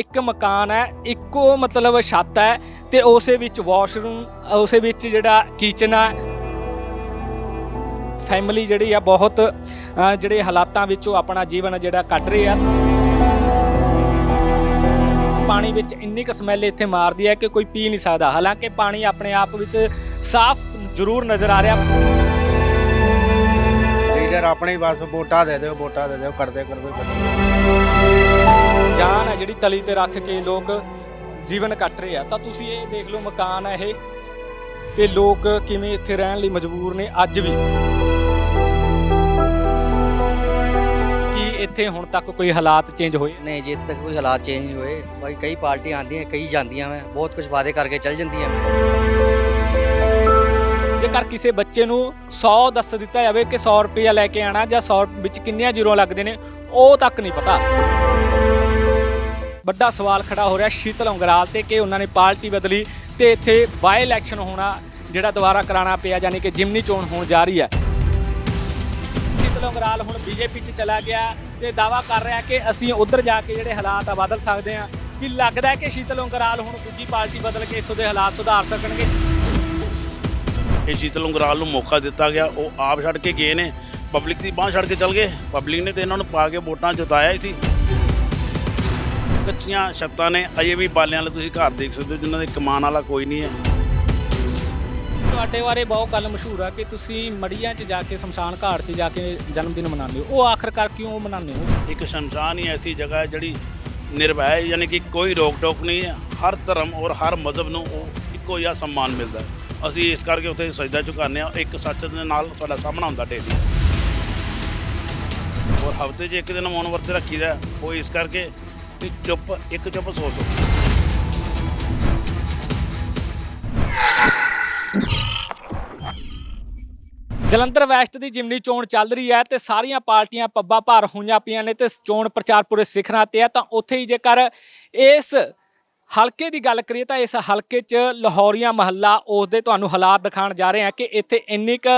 ਇੱਕ ਮਕਾਨ ਹੈ, ਇੱਕੋ ਮਤਲਬ ਛੱਤ ਹੈ ਤੇ ਉਸੇ ਵਿੱਚ ਵਾਸ਼ਰੂਮ ਉਸੇ ਵਿੱਚ ਜਿਹੜਾ ਕਿਚਨ ਹੈ। ਫੈਮਿਲੀ ਜਿਹੜੀ ਆ ਬਹੁਤ ਜਿਹੜੇ ਹਾਲਾਤਾਂ ਵਿੱਚੋਂ ਆਪਣਾ ਜੀਵਨ ਜਿਹੜਾ ਕੱਢ ਰਹੇ ਆ। ਪਾਣੀ ਵਿੱਚ ਇੰਨੀ ਕੁ ਸਮੈਲ ਇੱਥੇ ਮਾਰਦੀ ਹੈ ਕਿ ਕੋਈ ਪੀ ਨਹੀਂ ਸਕਦਾ। ਹਾਲਾਂਕਿ ਪਾਣੀ ਆਪਣੇ ਆਪ ਵਿੱਚ ਸਾਫ਼ ਜ਼ਰੂਰ ਨਜ਼ਰ ਆ ਰਿਹਾ। ਲੀਡਰ ਆਪਣੇ ਹੀ ਬਸ ਵੋਟਾਂ ਦੇ ਦਿਓ, ਵੋਟਾਂ ਦੇ ਦਿਓ ਕਰਦੇ ਕਰਦੇ ਕੁਛ। ਜਾਨ ਹੈ ਜਿਹੜੀ ਤਲੀ ਤੇ ਰੱਖ ਕੇ ਲੋਕ ਜੀਵਨ ਕੱਟ ਰਹੇ ਆ। ਤਾਂ ਤੁਸੀਂ ਇਹ ਦੇਖ ਲਓ ਮਕਾਨ ਹੈ ਇਹ। ਤੇ ਲੋਕ ਕਿਵੇਂ ਇੱਥੇ ਰਹਿਣ ਲਈ ਮਜਬੂਰ ਨੇ ਅੱਜ ਵੀ। ਕੀ ਇੱਥੇ ਹੁਣ ਤੱਕ ਕੋਈ ਹਾਲਾਤ ਚੇਂਜ ਹੋਏ? ਨਹੀਂ ਜੀ ਇੱਥੇ ਤੱਕ ਕੋਈ ਹਾਲਾਤ ਚੇਂਜ ਨਹੀਂ ਹੋਏ। ਭਾਈ ਕਈ ਪਾਰਟੀਆਂ ਆਉਂਦੀਆਂ ਕਈ ਜਾਂਦੀਆਂ ਮੈਂ। ਬਹੁਤ ਕੁਝ ਵਾਅਦੇ ਕਰਕੇ ਚੱਲ ਜਾਂਦੀਆਂ ਮੈਂ। ਜੇਕਰ ਕਿਸੇ ਬੱਚੇ ਨੂੰ 100 ਦੱਸ ਦਿੱਤਾ ਜਾਵੇ ਕਿ 100 ਰੁਪਇਆ ਲੈ ਕੇ ਆਣਾ ਜਾਂ 100 ਵਿੱਚ ਕਿੰਨੀਆਂ ਜ਼ੀਰੋ ਲੱਗਦੇ ਨੇ ਉਹ ਤੱਕ ਨਹੀਂ ਪਤਾ। ਵੱਡਾ ਸਵਾਲ ਖੜਾ ਹੋ ਰਿਹਾ ਸ਼ੀਤਲ ਉਂਗਰਾਲ ਤੇ ਕਿ ਉਹਨਾਂ ਨੇ ਪਾਰਟੀ ਬਦਲੀ ਤੇ ਇੱਥੇ ਬਾਈ ਇਲੈਕਸ਼ਨ ਹੋਣਾ ਜਿਹੜਾ ਦੁਬਾਰਾ ਕਰਾਉਣਾ ਪਿਆ, ਯਾਨੀ ਕਿ ਜਿਮਨੀ ਚੋਣ ਹੋਣ ਜਾ ਰਹੀ ਹੈ। ਸ਼ੀਤਲ ਉਂਗਰਾਲ ਹੁਣ ਬੀਜੇਪੀ 'ਚ ਚਲਾ ਗਿਆ ਤੇ ਦਾਵਾ ਕਰ ਰਿਹਾ ਕਿ ਅਸੀਂ ਉਧਰ ਜਾ ਕੇ ਜਿਹੜੇ ਹਾਲਾਤ ਆ ਬਦਲ ਸਕਦੇ ਹਾਂ। ਕੀ ਲੱਗਦਾ ਕਿ ਸ਼ੀਤਲ ਉਂਗਰਾਲ ਹੁਣ ਦੂਜੀ ਪਾਰਟੀ ਬਦਲ ਕੇ ਇੱਥੋਂ ਦੇ ਹਾਲਾਤ ਸੁਧਾਰ ਸਕਣਗੇ? ਇਹ ਸ਼ੀਤਲ ਉਂਗਰਾਲ ਨੂੰ ਮੌਕਾ ਦਿੱਤਾ ਗਿਆ। ਉਹ ਆਪ ਛੱਡ ਕੇ ਗਏ ਨੇ। ਪਬਲਿਕ ਦੀ ਬਾਹ ਛੱਡ ਕੇ ਚਲ ਗਏ। ਪਬਲਿਕ ਨੇ ਤੇ ਇਹਨਾਂ ਨੂੰ ਪਾ ਕੇ ਵੋਟਾਂ ਜਿਤਾਇਆ ਹੀ ਸੀ। ਕੱਚੀਆਂ ਛੱਤਾਂ ਨੇ ਅਜੇ ਵੀ ਬਾਲਿਆਂ ਵਾਲੇ ਤੁਸੀਂ ਘਰ ਦੇਖ ਸਕਦੇ ਹੋ ਜਿਨ੍ਹਾਂ ਦੇ ਕਮਾਨ ਵਾਲਾ ਕੋਈ ਨਹੀਂ ਹੈ। ਤੁਹਾਡੇ ਬਾਰੇ ਬਹੁਤ ਗੱਲ ਮਸ਼ਹੂਰ ਆ ਕਿ ਤੁਸੀਂ ਮੜੀਆਂ 'ਚ ਜਾ ਕੇ ਸ਼ਮਸ਼ਾਨ ਘਾਟ 'ਚ ਜਾ ਕੇ ਜਨਮ ਦਿਨ ਮਨਾਉਂਦੇ ਹੋ। ਉਹ ਆਖਰਕਾਰ ਕਿਉਂ ਮਨਾਉਂਦੇ ਹੋ? ਇੱਕ ਸ਼ਮਸ਼ਾਨ ਹੀ ਐਸੀ ਜਗ੍ਹਾ ਹੈ ਜਿਹੜੀ ਨਿਰਭੈ ਹੈ ਯਾਨੀ ਕਿ ਕੋਈ ਰੋਕ ਟੋਕ ਨਹੀਂ ਹੈ। ਹਰ ਧਰਮ ਔਰ ਹਰ ਮਜ਼ਹਬ ਨੂੰ ਉਹ ਇੱਕੋ ਜਿਹਾ ਸਨਮਾਨ ਮਿਲਦਾ ਹੈ। ਅਸੀਂ ਇਸ ਕਰਕੇ ਉੱਥੇ ਸਜਦਾ ਝੁਕਾਉਂਦੇ ਹਾਂ। ਇੱਕ ਸੱਚ ਦੇ ਨਾਲ ਸਾਡਾ ਸਾਹਮਣਾ ਹੁੰਦਾ ਡੇਲੀ। ਔਰ ਹਫ਼ਤੇ 'ਚ ਇੱਕ ਦਿਨ ਮੌਨ ਵਰਤ ਰੱਖੀਦਾ ਹੈ, ਉਹ ਇਸ ਕਰਕੇ ਕਿ ਚੁੱਪ, ਇੱਕ ਚੁੱਪ ਸੌ ਸੌ। ਜਲੰਧਰ ਵੈਸਟ ਦੀ ਜਿਮਨੀ ਚੋਣ ਚੱਲ ਰਹੀ ਹੈ ਤੇ ਸਾਰੀਆਂ ਪਾਰਟੀਆਂ ਪੱਬਾਂ ਭਾਰ ਹੋਈਆਂ ਪਈਆਂ ਨੇ ਤੇ ਚੋਣ ਪ੍ਰਚਾਰ ਪੂਰੇ ਸਿਖਰਾਂ ਤੇ ਹੈ ਤਾਂ ਉੱਥੇ ਹੀ ਜੇਕਰ ਇਸ ਹਲਕੇ ਦੀ ਗੱਲ ਕਰੀਏ ਤਾਂ ਇਸ ਹਲਕੇ 'ਚ ਲਾਹੌਰੀਆ ਮਹੱਲਾ ਉਸ ਦੇ ਤੁਹਾਨੂੰ ਹਾਲਾਤ ਦਿਖਾਉਣ ਜਾ ਰਹੇ ਹਾਂ ਕਿ ਇੱਥੇ ਇੰਨੀ ਕੁ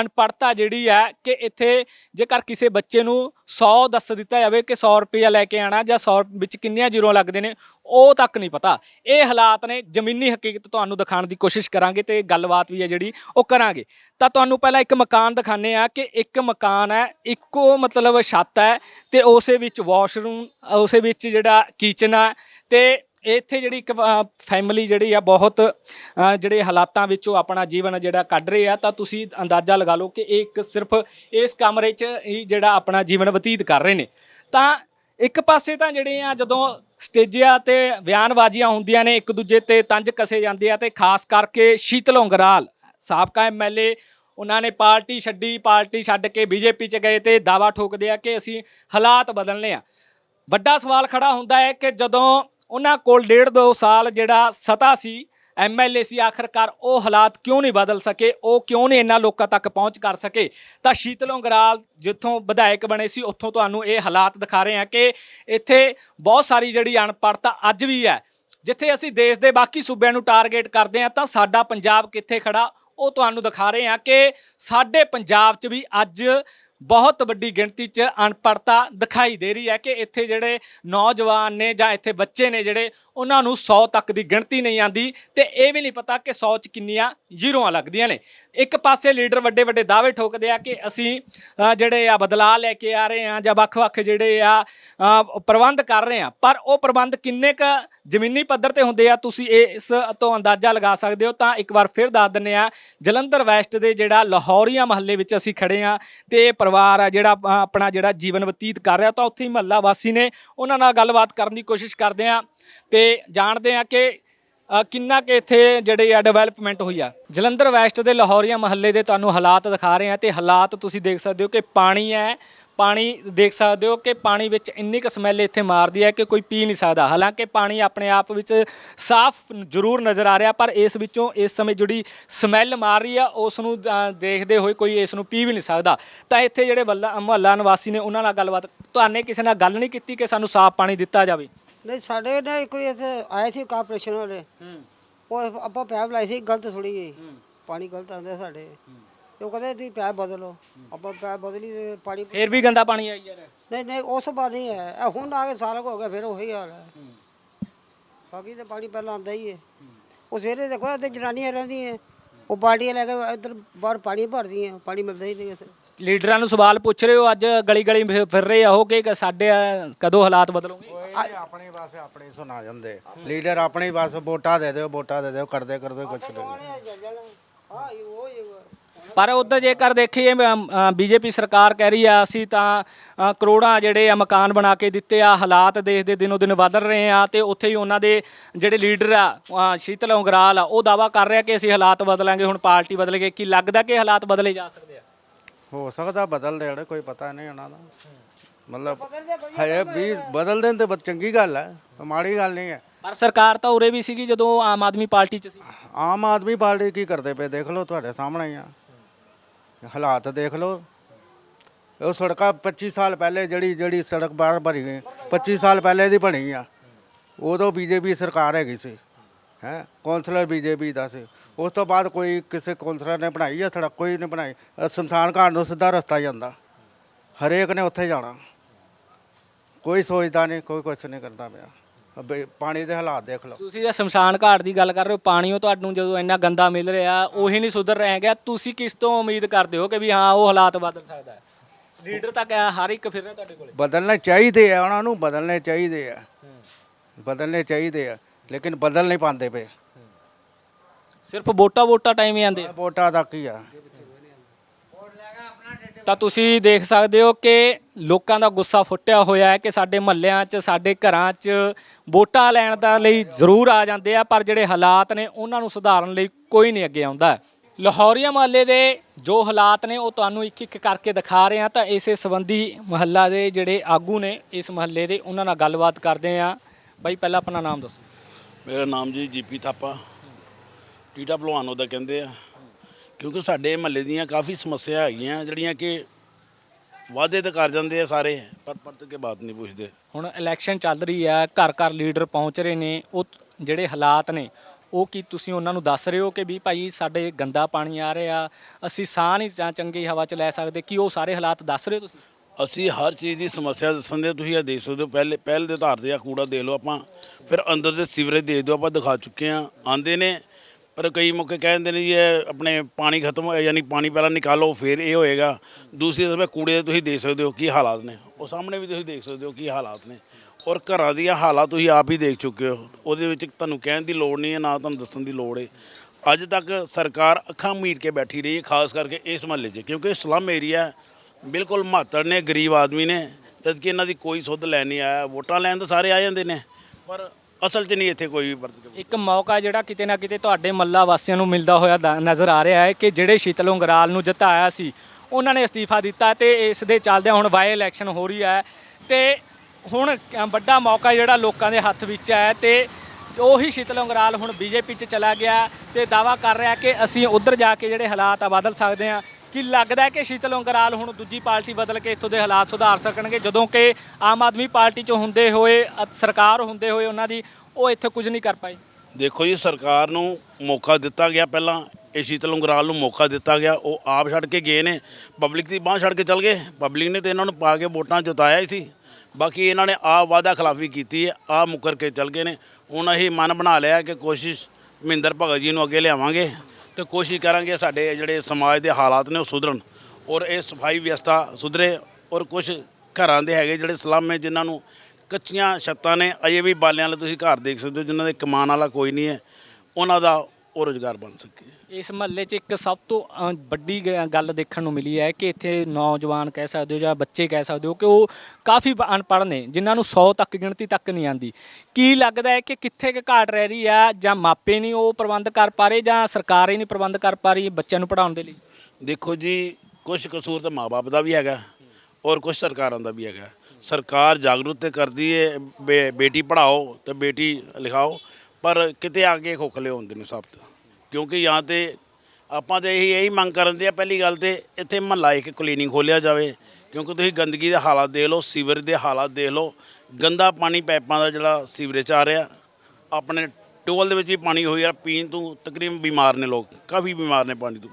ਅਨਪੜਤਾ ਜਿਹੜੀ ਹੈ ਕਿ ਇੱਥੇ ਜੇਕਰ ਕਿਸੇ ਬੱਚੇ ਨੂੰ 100 ਦੱਸ ਦਿੱਤਾ ਜਾਵੇ ਕਿ 100 ਰੁਪਇਆ ਲੈ ਕੇ ਆਣਾ ਜਾਂ 100 ਵਿੱਚ ਕਿੰਨੀਆਂ ਜ਼ੀਰੋ ਲੱਗਦੇ ਨੇ, ਉਹ ਤੱਕ ਨਹੀਂ ਪਤਾ। ਇਹ ਹਾਲਾਤ ਨੇ ਜ਼ਮੀਨੀ ਹਕੀਕਤ ਤੁਹਾਨੂੰ ਦਿਖਾਉਣ ਦੀ ਕੋਸ਼ਿਸ਼ ਕਰਾਂਗੇ ਤੇ ਗੱਲਬਾਤ ਵੀ ਹੈ ਜਿਹੜੀ ਉਹ ਕਰਾਂਗੇ। ਤਾਂ ਤੁਹਾਨੂੰ ਪਹਿਲਾਂ ਇੱਕ ਮਕਾਨ ਦਿਖਾਣੇ ਆ ਕਿ ਇੱਕ ਮਕਾਨ ਹੈ, ਇੱਕੋ ਮਤਲਬ ਛੱਤ ਹੈ ਤੇ ਉਸੇ ਵਿੱਚ ਵਾਸ਼ਰੂਮ ਉਸੇ ਵਿੱਚ ਜਿਹੜਾ ਕਿਚਨ ਹੈ ਤੇ ਇੱਥੇ ਜਿਹੜੀ ਇੱਕ ਫੈਮਿਲੀ ਜਿਹੜੀ ਆ ਬਹੁਤ ਜਿਹੜੇ ਹਾਲਾਤਾਂ ਵਿੱਚੋਂ ਆਪਣਾ ਜੀਵਨ ਜਿਹੜਾ ਕੱਢ ਰਹੇ ਆ, ਤਾਂ ਤੁਸੀਂ ਅੰਦਾਜ਼ਾ ਲਗਾ ਲਓ ਕਿ ਇਹ ਇੱਕ ਸਿਰਫ ਇਸ ਕਮਰੇ 'ਚ ਹੀ ਜਿਹੜਾ ਆਪਣਾ ਜੀਵਨ ਬਤੀਤ ਕਰ ਰਹੇ ਨੇ। ਤਾਂ ਇੱਕ ਪਾਸੇ ਤਾਂ ਜਿਹੜੇ ਆ ਜਦੋਂ ਸਟੇਜਾਂ ਤੇ ਬਿਆਨਬਾਜ਼ੀਆਂ ਹੁੰਦੀਆਂ ਨੇ, ਇੱਕ ਦੂਜੇ ਤੇ ਤੰਜ ਕਸੇ ਜਾਂਦੇ ਆ, ਤੇ ਖਾਸ ਕਰਕੇ ਸ਼ੀਤਲ ਉਂਗਰਾਲ, ਸਾਬਕਾ ਐਮਐਲਏ ਉਹਨਾਂ ਨੇ ਪਾਰਟੀ ਛੱਡੀ, ਪਾਰਟੀ ਛੱਡ ਕੇ ਬੀਜੇਪੀ 'ਚ ਗਏ ਤੇ ਦਾਵਾ ਠੋਕਦੇ ਆ ਕਿ ਅਸੀਂ ਹਾਲਾਤ ਬਦਲਨੇ ਆ। ਵੱਡਾ ਸਵਾਲ ਖੜਾ ਹੁੰਦਾ ਹੈ ਕਿ ਜਦੋਂ ਉਹਨਾਂ ਕੋਲ ਡੇਢ ਦੋ ਸਾਲ ਜਿਹੜਾ ਸਤਾ ਸੀ ਐਮਐਲਏ ਸੀ ਆਖਰਕਾਰ ਉਹ ਹਾਲਾਤ ਕਿਉਂ ਨਹੀਂ ਬਦਲ ਸਕੇ, ਉਹ ਕਿਉਂ ਨਹੀਂ ਇਹਨਾਂ ਲੋਕਾਂ ਤੱਕ ਪਹੁੰਚ ਕਰ ਸਕੇ? ਤਾਂ ਸ਼ੀਤਲ ਉਂਗਰਾਲ ਜਿੱਥੋਂ ਵਿਧਾਇਕ ਬਣੇ ਸੀ, ਉੱਥੋਂ ਤੁਹਾਨੂੰ ਇਹ ਹਾਲਾਤ ਦਿਖਾ ਰਹੇ ਹਾਂ ਕਿ ਇੱਥੇ ਬਹੁਤ ਸਾਰੀ ਜਿਹੜੀ ਅਨਪੜ੍ਹਤਾ ਅੱਜ ਵੀ ਹੈ। ਜਿੱਥੇ ਅਸੀਂ ਦੇਸ਼ ਦੇ ਬਾਕੀ ਸੂਬਿਆਂ ਨੂੰ ਟਾਰਗੇਟ ਕਰਦੇ ਹਾਂ ਤਾਂ ਸਾਡਾ ਪੰਜਾਬ ਕਿੱਥੇ ਖੜਾ, ਉਹ ਤੁਹਾਨੂੰ ਦਿਖਾ ਰਹੇ ਹਾਂ ਕਿ ਸਾਡੇ ਪੰਜਾਬ 'ਚ ਵੀ ਅੱਜ ਬਹੁਤ ਵੱਡੀ ਗਿਣਤੀ 'ਚ ਅਨਪੜ੍ਹਤਾ ਦਿਖਾਈ ਦੇ ਰਹੀ ਹੈ ਕਿ ਇੱਥੇ ਜਿਹੜੇ ਨੌਜਵਾਨ ਨੇ ਜਾਂ ਇੱਥੇ ਬੱਚੇ ਨੇ ਜਿਹੜੇ, ਉਹਨਾਂ ਨੂੰ 100 ਤੱਕ ਦੀ ਗਿਣਤੀ ਨਹੀਂ ਆਂਦੀ ਤੇ ਇਹ ਵੀ ਨਹੀਂ ਪਤਾ ਕਿ 100 'ਚ ਕਿੰਨੀਆਂ ਜ਼ੀਰੋਆਂ ਲੱਗਦੀਆਂ ਨੇ। ਇੱਕ ਪਾਸੇ ਲੀਡਰ ਵੱਡੇ ਵੱਡੇ ਦਾਅਵੇ ਠੋਕਦੇ ਆ ਕਿ ਅਸੀਂ ਜਿਹੜੇ ਆ ਬਦਲਾਅ ਲੈ ਕੇ ਆ ਰਹੇ ਆ ਜਾਂ ਵੱਖ-ਵੱਖ ਜਿਹੜੇ ਆ ਪ੍ਰਬੰਧ ਕਰ ਰਹੇ ਆ ਪਰ ਉਹ ਪ੍ਰਬੰਧ ਕਿੰਨੇ ਕ ਜ਼ਮੀਨੀ ਪੱਧਰ ਤੇ ਹੁੰਦੇ ਆ ਤੁਸੀਂ ਇਸ ਤੋਂ ਅੰਦਾਜ਼ਾ ਲਗਾ ਸਕਦੇ ਹੋ। ਤਾਂ ਇੱਕ ਵਾਰ ਫਿਰ ਦੱਸ ਦਿੰਨੇ ਆ ਜਲੰਧਰ ਵੈਸਟ ਦੇ ਜਿਹੜਾ ਲਾਹੌਰੀਆ ਮਹੱਲੇ ਵਿੱਚ ਅਸੀਂ ਖੜੇ ਆ ਤੇ ਇਹ ਪਰਿਵਾਰ ਆ ਜਿਹੜਾ ਅ, ਆਪਣਾ ਜਿਹੜਾ ਜੀਵਨ ਬਤੀਤ ਕਰ ਰਿਹਾ ਤਾਂ ਉੱਥੇ ਹੀ ਮਹੱਲਾ ਵਾਸੀ ਨੇ ਉਹਨਾਂ ਨਾਲ ਗੱਲਬਾਤ ਕਰਨ ਦੀ ਕੋਸ਼ਿਸ਼ ਕਰਦੇ ਆ ਤੇ ਜਾਣਦੇ ਆ ਕਿ ਕਿੰਨਾ ਕਿ ਇੱਥੇ ਜਿਹੜੇ ਆ ਡਿਵੈਲਪਮੈਂਟ ਹੋਈ ਆ। ਜਲੰਧਰ ਵੈਸਟ ਦੇ ਲਾਹੌਰੀਆ ਮਹੱਲੇ ਦੇ ਤੁਹਾਨੂੰ ਹਾਲਾਤ ਦਿਖਾ ਰਹੇ ਆ ਤੇ ਹਾਲਾਤ ਤੁਸੀਂ ਦੇਖ ਸਕਦੇ ਹੋ ਕਿ ਪਾਣੀ ਹੈ ਪਾਣੀ ਦੇਖ ਸਕਦੇ ਹੋ ਕਿ ਪਾਣੀ ਵਿੱਚ ਇੰਨੀ ਕੁ ਸਮੈਲ ਇੱਥੇ ਮਾਰਦੀ ਹੈ ਕਿ ਕੋਈ ਪੀ ਨਹੀਂ ਸਕਦਾ। ਹਾਲਾਂਕਿ ਪਾਣੀ ਆਪਣੇ ਆਪ ਵਿੱਚ ਸਾਫ਼ ਜ਼ਰੂਰ ਨਜ਼ਰ ਆ ਰਿਹਾ ਪਰ ਇਸ ਵਿੱਚੋਂ ਇਸ ਸਮੇਂ ਜਿਹੜੀ ਸਮੈਲ ਮਾਰ ਰਹੀ ਆ ਉਸ ਨੂੰ ਦੇਖਦੇ ਹੋਏ ਕੋਈ ਇਸ ਨੂੰ ਪੀ ਵੀ ਨਹੀਂ ਸਕਦਾ। ਤਾਂ ਇੱਥੇ ਜਿਹੜੇ ਵੱਲਾ- ਮੁਹੱਲਾ ਨਿਵਾਸੀ ਨੇ ਉਹਨਾਂ ਨਾਲ ਗੱਲਬਾਤ ਤੁਹਾਨੇ ਕਿਸੇ ਨਾਲ ਗੱਲ ਨਹੀਂ ਕੀਤੀ ਕਿ ਸਾਨੂੰ ਸਾਫ਼ ਪਾਣੀ ਦਿੱਤਾ ਜਾਵੇ? ਨਹੀਂ ਸਾਡੇ ਨੇ ਇੱਕ ਵਾਰੀ ਇੱਥੇ ਆਏ ਸੀ ਕਾਰਪੋਰੇਸ਼ਨ ਵਾਲੇ। ਉਹ ਆਪਾਂ ਪੈਪ ਲਾਈ ਸੀ ਗਲਤ ਥੋੜੀ ਗਈ ਪਾਣੀ ਗਲਤ ਆਉਂਦਾ ਸਾਡੇ। ਉਹ ਕਹਿੰਦੇ ਤੁਸੀਂ ਪੈਪ ਬਦਲੋ ਆਪਾਂ ਪੈਪ ਬਦਲੀ ਤੇ ਪਾਣੀ ਫੇਰ ਵੀ ਗੰਦਾ ਪਾਣੀ ਆਈ ਜਾ ਰਿਹਾ ਨਹੀਂ ਨਹੀਂ ਉਸ ਬਾਰ ਨਹੀਂ ਹੈ ਇਹ ਹੁਣ ਆ ਕੇ ਸਾਲ ਕੁ ਹੋ ਗਿਆ ਫਿਰ ਉਹੀ ਹਾਲ ਹੈ। ਬਾਕੀ ਤਾਂ ਪਾਣੀ ਪਹਿਲਾਂ ਆਉਂਦਾ ਹੀ ਹੈ। ਉਹ ਸਵੇਰੇ ਦੇਖੋ ਇੱਥੇ ਜਨਾਨੀਆਂ ਰਹਿੰਦੀਆਂ। ਉਹ ਬਾਲਟੀਆਂ ਲੈ ਕੇ ਇੱਧਰ ਬਾਹਰ ਪਾਣੀ ਭਰਦੀਆਂ ਪਾਣੀ ਮਿਲਦਾ ਹੀ ਨਹੀਂ ਇੱਥੇ। ਲੀਡਰਾਂ ਨੂੰ ਸਵਾਲ ਪੁੱਛ ਰਹੇ ਹੋ ਅੱਜ ਗਲੀ ਗਲੀ ਫਿਰ ਫਿਰ ਰਹੇ ਆ ਉਹ ਕਿ ਸਾਡੇ ਅ, ਕਦੋਂ ਹਾਲਾਤ ਬਦਲੋਗੇ? ਇਹ ਆਪਣੇ ਬਸ ਆਪਣੇ ਸੁਣਾ ਜਾਂਦੇ। ਲੀਡਰ ਆਪਣੇ ਬਸ ਵੋਟਾਂ ਦੇ ਦਿਓ ਵੋਟਾਂ ਦੇ ਦਿਓ ਕਰਦੇ ਕਰਦੇ ਕੁਛ ਨਹੀਂ ਹਾਂ ਇਹ ਉਹ ਹੀ ਪਰ ਉਧਰ ਜੇਕਰ ਦੇਖੀਏ ਬੀਜੇਪੀ ਸਰਕਾਰ ਕਹਿ ਰਹੀ ਆ ਅਸੀਂ ਤਾਂ ਕਰੋੜਾਂ ਜਿਹੜੇ ਆ ਮਕਾਨ ਬਣਾ ਕੇ ਦਿੱਤੇ ਆ ਹਾਲਾਤ ਦੇਸ਼ ਦੇ ਦਿਨੋ ਦਿਨ ਬਦਲ ਰਹੇ ਆ ਤੇ ਉੱਥੇ ਹੀ ਉਹਨਾਂ ਦੇ ਜਿਹੜੇ ਲੀਡਰ ਆ ਸ਼ੀਤਲ ਉਂਗਰਾਲ ਆ ਉਹ ਦਾਵਾ ਕਰ ਰਿਹਾ ਕਿ ਅਸੀਂ ਹਾਲਾਤ ਬਦਲਾਂਗੇ ਹੁਣ ਪਾਰਟੀ ਬਦਲੇਗੀ। ਕੀ ਲੱਗਦਾ ਕਿ ਹਾਲਾਤ ਬਦਲੇ ਜਾ ਸਕਦੇ ਆ? ਹੋ ਸਕਦਾ ਬਦਲ ਦੇਣ ਕੋਈ ਪਤਾ ਨਹੀਂ ਉਹਨਾਂ ਦਾ। ਮਤਲਬ ਹੈ ਵੀ ਬਦਲ ਦੇਣ ਤੇ ਚੰਗੀ ਗੱਲ ਹੈ ਮਾੜੀ ਗੱਲ ਨਹੀਂ ਹੈ ਪਰ ਸਰਕਾਰ ਤਾਂ ਉਰੇ ਵੀ ਸੀਗੀ ਜਦੋਂ ਆਮ ਆਦਮੀ ਪਾਰਟੀ 'ਚ ਸੀ। ਆਮ ਆਦਮੀ ਪਾਰਟੀ ਕੀ ਕਰਦੇ ਪਏ ਦੇਖ ਲਓ ਤੁਹਾਡੇ ਸਾਹਮਣੇ ਹੀ ਆ। ਹਾਲਾਤ ਦੇਖ ਲਓ। ਉਹ ਸੜਕਾਂ 25 ਸਾਲ ਪਹਿਲੇ ਜਿਹੜੀ ਜਿਹੜੀ ਸੜਕ ਬਾਹਰ ਭਰੀ ਗਈ 25 ਸਾਲ ਪਹਿਲੇ ਦੀ ਬਣੀ ਆ। ਉਦੋਂ ਬੀਜੇਪੀ ਸਰਕਾਰ ਹੈਗੀ ਸੀ, ਹੈ? ਕੌਂਸਲਰ ਬੀਜੇਪੀ ਦਾ ਸੀ। ਉਸ ਤੋਂ ਬਾਅਦ ਕੋਈ ਕਿਸੇ ਕੌਂਸਲਰ ਨੇ ਬਣਾਈ ਆ, ਸੜਕ ਕੋਈ ਨਹੀਂ ਬਣਾਈ। ਸ਼ਮਸ਼ਾਨ ਘਾਟ ਨੂੰ ਸਿੱਧਾ ਰਸਤਾ ਜਾਂਦਾ। ਹਰੇਕ ਨੇ ਉੱਥੇ ਜਾਣਾ। ਕੋਈ ਸੋਚਦਾ ਨਹੀਂ, ਕੋਈ ਕੁਛ ਨਹੀਂ ਕਰਦਾ ਪਿਆ। ਪਾਣੀ ਦੇ ਹਾਲਾਤ ਦੇਖ ਲਓ। ਤੁਸੀਂ ਇਹ ਸ਼ਮਸ਼ਾਨ ਘਾਟ ਦੀ ਗੱਲ ਕਰ ਰਹੇ ਹੋ ਪਾਣੀ ਉਹ ਤੁਹਾਨੂੰ ਜਦੋਂ ਇੰਨਾ ਗੰਦਾ ਮਿਲ ਰਿਹਾ ਉਹੀ ਨਹੀਂ ਸੁਧਰ ਰਿਹਾ ਗਿਆ ਤੁਸੀਂ ਕਿਸ ਤੋਂ ਉਮੀਦ ਕਰਦੇ ਹੋ ਕਿ ਵੀ ਹਾਂ ਉਹ ਹਾਲਾਤ ਬਦਲ ਸਕਦਾ ਹੈ? ਲੀਡਰ ਤਾਂ ਕਿਆ ਹਰ ਇੱਕ ਫਿਰ ਰਿਹਾ ਤੁਹਾਡੇ ਕੋਲੇ? ਬਦਲਣੇ ਚਾਹੀਦੇ ਆ ਉਹਨਾਂ ਨੂੰ ਬਦਲਣੇ ਚਾਹੀਦੇ ਆ। ਬਦਲਣੇ ਚਾਹੀਦੇ ਆ ਲੇਕਿਨ ਬਦਲ ਨਹੀਂ ਪਾਉਂਦੇ ਪਏ। ਸਿਰਫ ਵੋਟਾਂ ਵੋਟਾਂ ਟਾਈਮ ਹੀ ਆਉਂਦੇ ਵੋਟਾਂ ਤੱਕ ਹੀ ਆ। ਤਾਂ ਤੁਸੀਂ ਦੇਖ ਸਕਦੇ ਹੋ ਕਿ ਲੋਕਾਂ ਦਾ ਗੁੱਸਾ ਫੁੱਟਿਆ ਹੋਇਆ ਹੈ ਕਿ ਸਾਡੇ ਮਹੱਲਿਆਂ 'ਚ, ਸਾਡੇ ਘਰਾਂ 'ਚ ਵੋਟਾਂ ਲੈਣ ਦਾ ਲਈ ਜ਼ਰੂਰ ਆ ਜਾਂਦੇ ਆ, ਪਰ ਜਿਹੜੇ ਹਾਲਾਤ ਨੇ ਉਹਨਾਂ ਨੂੰ ਸੁਧਾਰਨ ਲਈ ਕੋਈ ਨਹੀਂ ਅੱਗੇ ਆਉਂਦਾ। ਲਾਹੌਰੀਆ ਮਹੱਲੇ ਦੇ ਜੋ ਹਾਲਾਤ ਨੇ ਉਹ ਤੁਹਾਨੂੰ ਇੱਕ ਇੱਕ ਕਰਕੇ ਦਿਖਾ ਰਹੇ ਆ ਤਾਂ ਇਸੇ ਸੰਬੰਧੀ ਮਹੱਲਾ ਦੇ ਜਿਹੜੇ ਆਗੂ ਨੇ ਇਸ ਮਹੱਲੇ ਦੇ, ਉਹਨਾਂ ਨਾਲ ਗੱਲਬਾਤ ਕਰਦੇ ਆ ਬਾਈ, ਪਹਿਲਾਂ ਆਪਣਾ ਨਾਮ ਦੱਸੋ। ਮੇਰਾ ਨਾਮ ਜੀ ਜੀਪੀ ਥਾਪਾ। ਟੀਟਾ ਭਲਵਾਨ ਉਹਦਾ ਕਹਿੰਦੇ ਆ। ਕਿਉਂਕਿ ਸਾਡੇ ਮਹੱਲੇ ਦੀਆਂ ਕਾਫੀ ਸਮੱਸਿਆ ਹੈਗੀਆਂ ਜਿਹੜੀਆਂ ਕਿ ਵਾਅਦੇ ਤਾਂ ਕਰ ਜਾਂਦੇ ਆ ਸਾਰੇ ਪਰ ਪਰਤ ਕੇ ਬਾਤ ਨਹੀਂ ਪੁੱਛਦੇ। ਹੁਣ ਇਲੈਕਸ਼ਨ ਚੱਲ ਰਹੀ ਹੈ ਘਰ ਘਰ ਲੀਡਰ ਪਹੁੰਚ ਰਹੇ ਨੇ ਉਹ ਜਿਹੜੇ ਹਾਲਾਤ ਨੇ ਉਹ ਕੀ ਤੁਸੀਂ ਉਹਨਾਂ ਨੂੰ ਦੱਸ ਰਹੇ ਹੋ ਕਿ ਵੀ ਭਾਈ ਸਾਡੇ ਗੰਦਾ ਪਾਣੀ ਆ ਰਿਹਾ ਅਸੀਂ ਸਾਹ ਨਹੀਂ ਜਾਂ ਚੰਗੀ ਹਵਾ ਚ ਲੈ ਸਕਦੇ ਕੀ ਉਹ ਸਾਰੇ ਹਾਲਾਤ ਦੱਸ ਰਹੇ ਹੋ ਤੁਸੀਂ? ਅਸੀਂ ਹਰ ਚੀਜ਼ ਦੀ ਸਮੱਸਿਆ ਦੱਸਣ ਦੇ ਤੁਸੀਂ ਇਹ ਦੇਖ ਸਕਦੇ ਹੋ ਪਹਿਲੇ ਪਹਿਲ ਦੇ ਆਧਾਰ ਤੇ ਆ ਕੂੜਾ ਦੇ ਲਓ ਆਪਾਂ ਫਿਰ ਅੰਦਰ ਦੇ ਸੀਵਰੇਜ ਦੇ ਦਿਓ ਆਪਾਂ ਦਿਖਾ ਚੁੱਕੇ ਆ ਆਂਦੇ ਨੇ ਪਰ ਕਈ ਮੌਕੇ ਕਹਿ ਦਿੰਦੇ ਨੇ ਜੀ, ਇਹ ਆਪਣੇ ਪਾਣੀ ਖਤਮ ਹੋਇਆ, ਯਾਨੀ ਪਾਣੀ ਪਹਿਲਾਂ ਨਿਕਾਲੋ, ਫਿਰ ਇਹ ਹੋਏਗਾ। ਦੂਸਰੀ ਤਰਫ ਕੂੜੇ ਦੇ ਤੁਸੀਂ ਦੇਖ ਸਕਦੇ ਹੋ ਕੀ ਹਾਲਾਤ ਨੇ। ਉਹ ਸਾਹਮਣੇ ਵੀ ਤੁਸੀਂ ਦੇਖ ਸਕਦੇ ਹੋ ਕੀ ਹਾਲਾਤ ਨੇ। ਔਰ ਘਰਾਂ ਦੀਆਂ ਹਾਲਾਤ ਤੁਸੀਂ ਆਪ ਹੀ ਦੇਖ ਚੁੱਕੇ ਹੋ। ਉਹਦੇ ਵਿੱਚ ਤੁਹਾਨੂੰ ਕਹਿਣ ਦੀ ਲੋੜ ਨਹੀਂ ਹੈ, ਨਾ ਤੁਹਾਨੂੰ ਦੱਸਣ ਦੀ ਲੋੜ ਹੈ ਅੱਜ ਤੱਕ ਸਰਕਾਰ ਅੱਖਾਂ ਮੀਟ ਕੇ ਬੈਠੀ ਰਹੀ ਹੈ, ਖਾਸ ਕਰਕੇ ਇਸ ਮਹੱਲੇ 'ਚ, ਕਿਉਂਕਿ ਸਲਮ ਏਰੀਆ ਬਿਲਕੁਲ ਮਾਤੜ ਨੇ, ਗਰੀਬ ਆਦਮੀ ਨੇ ਜਦ ਕਿ ਇਹਨਾਂ ਦੀ ਕੋਈ ਸੁੱਧ ਲੈਣ ਨਹੀਂ ਆਇਆ। ਵੋਟਾਂ ਲੈਣ ਤਾਂ ਸਾਰੇ ਆ ਜਾਂਦੇ ਨੇ, ਪਰ ਅਸਲ 'ਚ ਨਹੀਂ ਇੱਥੇ ਕੋਈ ਵੀ ਵਰਤ ਇੱਕ ਮੌਕਾ ਜਿਹੜਾ ਕਿਤੇ ਨਾ ਕਿਤੇ ਤੁਹਾਡੇ ਮੱਲਾ ਵਾਸੀਆਂ ਨੂੰ ਮਿਲਦਾ ਹੋਇਆ ਦ- ਨਜ਼ਰ ਆ ਰਿਹਾ ਹੈ ਕਿ ਜਿਹੜੇ ਸ਼ੀਤਲ ਉਂਗਰਾਲ ਨੂੰ ਜਿਤਾਇਆ ਸੀ ਉਹਨਾਂ ਨੇ ਅਸਤੀਫਾ ਦਿੱਤਾ ਤੇ ਇਸ ਦੇ ਚੱਲਦਿਆਂ ਹੁਣ ਬਾਏ ਇਲੈਕਸ਼ਨ ਹੋ ਰਹੀ ਹੈ ਤੇ ਹੁਣ ਅ, ਵੱਡਾ ਮੌਕਾ ਜਿਹੜਾ ਲੋਕਾਂ ਦੇ ਹੱਥ ਵਿੱਚ ਹੈ ਤੇ ਉਹੀ ਸ਼ੀਤਲ ਉਂਗਰਾਲ ਹੁਣ ਬੀਜੇਪੀ 'ਚ ਚਲਾ ਗਿਆ ਤੇ ਦਾਵਾ ਕਰ ਰਿਹਾ ਕਿ ਅਸੀਂ ਉੱਧਰ ਜਾ ਕੇ ਜਿਹੜੇ ਹਾਲਾਤ ਆ ਬਦਲ ਸਕਦੇ ਹਾਂ। ਕੀ ਲੱਗਦਾ ਕਿ ਸ਼ੀਤਲ ਉਂਗਰਾਲ ਹੁਣ ਦੂਜੀ ਪਾਰਟੀ ਬਦਲ ਕੇ ਇੱਥੋਂ ਦੇ ਹਾਲਾਤ ਸੁਧਾਰ ਸਕਣਗੇ? ਜਦੋਂ ਕਿ ਆਮ ਆਦਮੀ ਪਾਰਟੀ 'ਚ ਹੁੰਦੇ ਹੋਏ ਅ, ਸਰਕਾਰ ਹੁੰਦੇ ਹੋਏ ਉਹਨਾਂ ਦੀ ਉਹ ਇੱਥੇ ਕੁਝ ਨਹੀਂ ਕਰ ਪਾਈ। ਦੇਖੋ ਜੀ ਸਰਕਾਰ ਨੂੰ ਮੌਕਾ ਦਿੱਤਾ ਗਿਆ ਪਹਿਲਾਂ। ਇਹ ਸ਼ੀਤਲ ਉਂਗਰਾਲ ਨੂੰ ਮੌਕਾ ਦਿੱਤਾ ਗਿਆ। ਉਹ ਆਪ ਛੱਡ ਕੇ ਗਏ ਨੇ। ਪਬਲਿਕ ਦੀ ਬਾਹ ਛੱਡ ਕੇ ਚਲ ਗਏ। ਪਬਲਿਕ ਨੇ ਤੇ ਇਹਨਾਂ ਨੂੰ ਪਾ ਕੇ ਵੋਟਾਂ ਜਿਤਾਇਆ ਹੀ ਸੀ। ਬਾਕੀ ਇਹਨਾਂ ਨੇ ਆ ਵਾਅਦਾ ਖਿਲਾਫੀ ਕੀਤੀ ਹੈ। ਆ ਮੁਕਰ ਕੇ ਚਲ ਗਏ ਨੇ। ਹੁਣ ਅਸੀਂ ਮਨ ਬਣਾ ਲਿਆ ਕਿ ਕੋਸ਼ਿਸ਼ ਮਹਿੰਦਰ ਭਗਤ ਜੀ ਨੂੰ ਅੱਗੇ ਲਿਆਵਾਂਗੇ। ਤੇ ਕੋਸ਼ਿਸ਼ ਕਰਾਂਗੇ ਸਾਡੇ ਜਿਹੜੇ ਸਮਾਜ ਦੇ ਹਾਲਾਤ ਨੇ ਉਹ ਸੁਧਰਨ ਔਰ ਇਹ ਸਫ਼ਾਈ ਵਿਵਸਥਾ ਸੁਧਰੇ ਔਰ ਕੁਝ ਘਰਾਂ ਦੇ ਹੈਗੇ ਜਿਹੜੇ ਸਲਮ ਹੈ ਜਿਨ੍ਹਾਂ ਨੂੰ ਕੱਚੀਆਂ ਛੱਤਾਂ ਨੇ, ਅਜੇ ਵੀ ਬਾਲਿਆਂ ਵਾਲੇ ਤੁਸੀਂ ਘਰ ਦੇਖ ਸਕਦੇ ਹੋ, ਜਿਨ੍ਹਾਂ ਦੇ ਕਮਾਨ ਵਾਲਾ ਕੋਈ ਨਹੀਂ ਹੈ, ਉਹਨਾਂ ਦਾ ਉਹ ਰੋਜ਼ਗਾਰ ਬਣ ਸਕੇ। ਇਸ ਮਹੱਲੇ 'ਚ ਇੱਕ ਸਭ ਤੋਂ ਅ, ਵੱਡੀ ਗ- ਗੱਲ ਦੇਖਣ ਨੂੰ ਮਿਲੀ ਹੈ ਕਿ ਇੱਥੇ ਨੌਜਵਾਨ ਕਹਿ ਸਕਦੇ ਹੋ ਜਾਂ ਬੱਚੇ ਕਹਿ ਸਕਦੇ ਹੋ ਕਿ ਉਹ ਕਾਫੀ ਬ- ਅਨਪੜ੍ਹ ਨੇ ਜਿਨ੍ਹਾਂ ਨੂੰ 100 ਤੱਕ ਗਿਣਤੀ ਤੱਕ ਨਹੀਂ ਆਂਦੀ ਕੀ ਲੱਗਦਾ ਹੈ ਕਿ ਕਿੱਥੇ ਕੁ ਘਾਟ ਰਹਿ ਰਹੀ ਆ ਜਾਂ ਮਾਪੇ ਨਹੀਂ ਉਹ ਪ੍ਰਬੰਧ ਕਰ ਪਾ ਰਹੇ ਜਾਂ ਸਰਕਾਰ ਹੀ ਨਹੀਂ ਪ੍ਰਬੰਧ ਕਰ ਪਾ ਰਹੀ ਬੱਚਿਆਂ ਨੂੰ ਪੜ੍ਹਾਉਣ ਦੇ ਲਈ? ਦੇਖੋ ਜੀ ਕੁਝ ਕਸੂਰ ਤਾਂ ਮਾਪੇ ਦਾ ਵੀ ਹੈਗਾ ਔਰ ਕੁਝ ਸਰਕਾਰਾਂ ਦਾ ਵੀ ਹੈਗਾ। ਸਰਕਾਰ ਜਾਗਰੂਕ ਤੇ ਕਰਦੀ ਹੈ ਬੇ- ਬੇਟੀ ਪੜ੍ਹਾਓ ਤੇ ਬੇਟੀ ਲਿਖਾਓ ਪਰ ਕਿਤੇ ਆ ਕੇ ਖੋਖਲੇ ਹੁੰਦੇ ਨੇ ਸਭ ਤੋਂ ਕਿਉਂਕਿ ਜਾਂ ਤੇ ਆਪਾਂ ਤੇ ਇਹੀ ਇਹੀ ਮੰਗ ਕਰਨ ਦੇ ਆ, ਪਹਿਲੀ ਗੱਲ ਤੇ ਇੱਥੇ ਮਹੱਲਾ ਇੱਕ ਕਲੀਨਿਕ ਖੋਲਿਆ ਜਾਵੇ। ਕਿਉਂਕਿ ਤੁਸੀਂ ਗੰਦਗੀ ਦੇ ਹਾਲਾਤ ਦੇਖ ਲਓ ਸੀਵਰ ਦੇ ਹਾਲਾਤ ਦੇਖ ਲਓ, ਗੰਦਾ ਪਾਣੀ ਪਾਈਪਾਂ ਦਾ ਜਿਹੜਾ ਸੀਵਰੇਜ ਆ ਰਿਹਾ, ਆਪਣੇ ਟਿਊਬਵੈੱਲ ਦੇ ਵਿੱਚ ਵੀ ਪਾਣੀ ਹੋਈ ਆ, ਪੀਣ ਤੋਂ ਤਕਰੀਬਨ ਬਿਮਾਰ ਨੇ ਲੋਕ, ਕਾਫੀ ਬਿਮਾਰ ਨੇ ਪਾਣੀ ਤੋਂ।